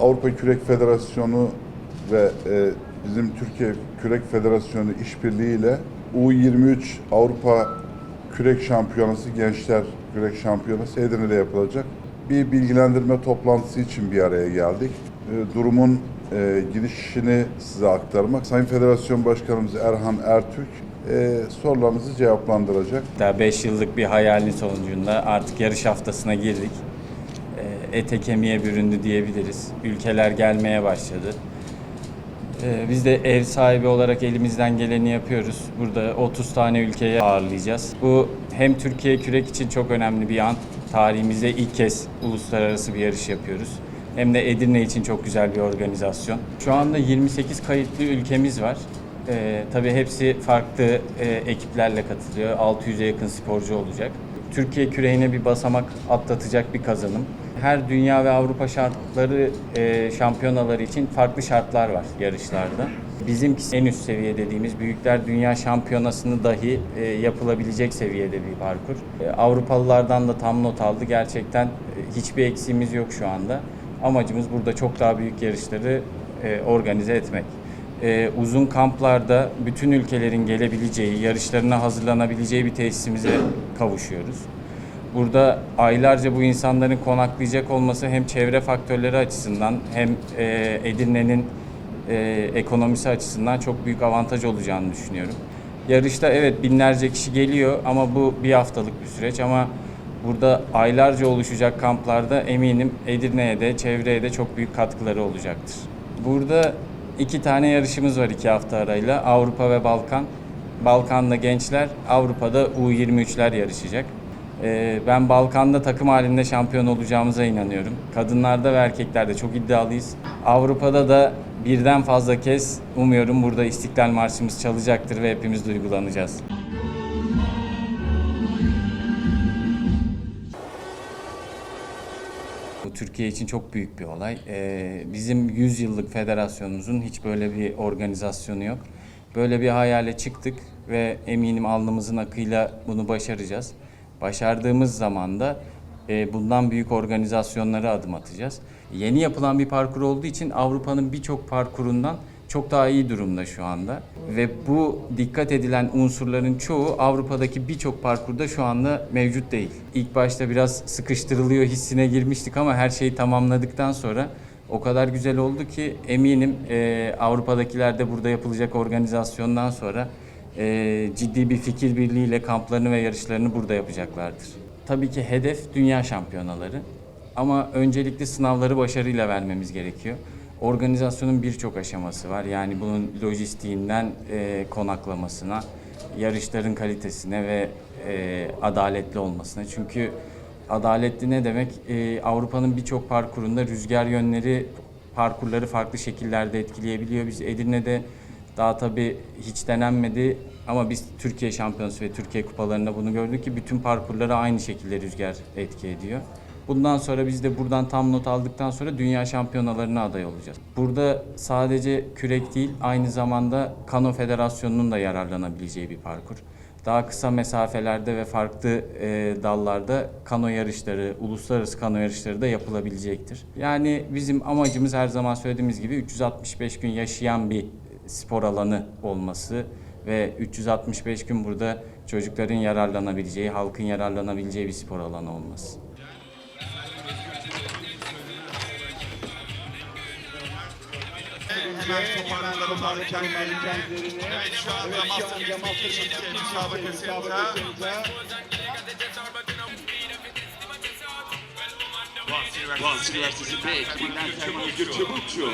Avrupa Kürek Federasyonu ve e, bizim Türkiye Kürek Federasyonu işbirliğiyle U23 Avrupa Kürek Şampiyonası Gençler Kürek Şampiyonası Edirne'de yapılacak. Bir bilgilendirme toplantısı için bir araya geldik. E, durumun e, gidişini size aktarmak. Sayın Federasyon Başkanımız Erhan Ertürk e, sorularınızı cevaplandıracak. Daha 5 yıllık bir hayalin sonucunda artık yarış haftasına girdik. Ete kemiğe büründü diyebiliriz. Ülkeler gelmeye başladı. Ee, Biz de ev sahibi olarak elimizden geleni yapıyoruz. Burada 30 tane ülkeyi ağırlayacağız. Bu hem Türkiye kürek için çok önemli bir an. Tarihimizde ilk kez uluslararası bir yarış yapıyoruz. Hem de Edirne için çok güzel bir organizasyon. Şu anda 28 kayıtlı ülkemiz var. Ee, tabii hepsi farklı e, ekiplerle katılıyor. 600'e yakın sporcu olacak. Türkiye küreğine bir basamak atlatacak bir kazanım. Her dünya ve Avrupa şartları e, şampiyonaları için farklı şartlar var yarışlarda. Bizimkisi en üst seviye dediğimiz Büyükler Dünya Şampiyonası'nı dahi e, yapılabilecek seviyede bir parkur. E, Avrupalılardan da tam not aldı. Gerçekten e, hiçbir eksiğimiz yok şu anda. Amacımız burada çok daha büyük yarışları e, organize etmek. Ee, uzun kamplarda bütün ülkelerin gelebileceği, yarışlarına hazırlanabileceği bir tesisimize kavuşuyoruz. Burada aylarca bu insanların konaklayacak olması hem çevre faktörleri açısından hem e, Edirne'nin e, ekonomisi açısından çok büyük avantaj olacağını düşünüyorum. Yarışta evet binlerce kişi geliyor ama bu bir haftalık bir süreç ama burada aylarca oluşacak kamplarda eminim Edirne'ye de çevreye de çok büyük katkıları olacaktır. Burada iki tane yarışımız var iki hafta arayla. Avrupa ve Balkan. Balkan'da gençler, Avrupa'da U23'ler yarışacak. Ee, ben Balkan'da takım halinde şampiyon olacağımıza inanıyorum. Kadınlarda ve erkeklerde çok iddialıyız. Avrupa'da da birden fazla kez umuyorum burada İstiklal Marşımız çalacaktır ve hepimiz duygulanacağız. Bu Türkiye için çok büyük bir olay. Ee, bizim 100 yıllık federasyonumuzun hiç böyle bir organizasyonu yok. Böyle bir hayale çıktık ve eminim alnımızın akıyla bunu başaracağız. Başardığımız zaman da e, bundan büyük organizasyonlara adım atacağız. Yeni yapılan bir parkur olduğu için Avrupa'nın birçok parkurundan çok daha iyi durumda şu anda. Ve bu dikkat edilen unsurların çoğu Avrupa'daki birçok parkurda şu anda mevcut değil. İlk başta biraz sıkıştırılıyor hissine girmiştik ama her şeyi tamamladıktan sonra o kadar güzel oldu ki eminim e, Avrupa'dakiler de burada yapılacak organizasyondan sonra e, ciddi bir fikir birliğiyle kamplarını ve yarışlarını burada yapacaklardır. Tabii ki hedef dünya şampiyonaları ama öncelikli sınavları başarıyla vermemiz gerekiyor. Organizasyonun birçok aşaması var. Yani bunun lojistiğinden e, konaklamasına, yarışların kalitesine ve e, adaletli olmasına. Çünkü adaletli ne demek? E, Avrupa'nın birçok parkurunda rüzgar yönleri parkurları farklı şekillerde etkileyebiliyor. Biz Edirne'de daha tabii hiç denenmedi ama biz Türkiye Şampiyonası ve Türkiye Kupalarında bunu gördük ki bütün parkurlara aynı şekilde rüzgar etki ediyor. Bundan sonra biz de buradan tam not aldıktan sonra dünya şampiyonalarına aday olacağız. Burada sadece kürek değil aynı zamanda kano federasyonunun da yararlanabileceği bir parkur. Daha kısa mesafelerde ve farklı e, dallarda kano yarışları, uluslararası kano yarışları da yapılabilecektir. Yani bizim amacımız her zaman söylediğimiz gibi 365 gün yaşayan bir spor alanı olması ve 365 gün burada çocukların yararlanabileceği, halkın yararlanabileceği bir spor alanı olması. Hemen toparladılar kendilerini. Evet şu anda Master Master müsabakasında Boğaziçi Üniversitesi B ekibinden Selman Özgür Çubukçu.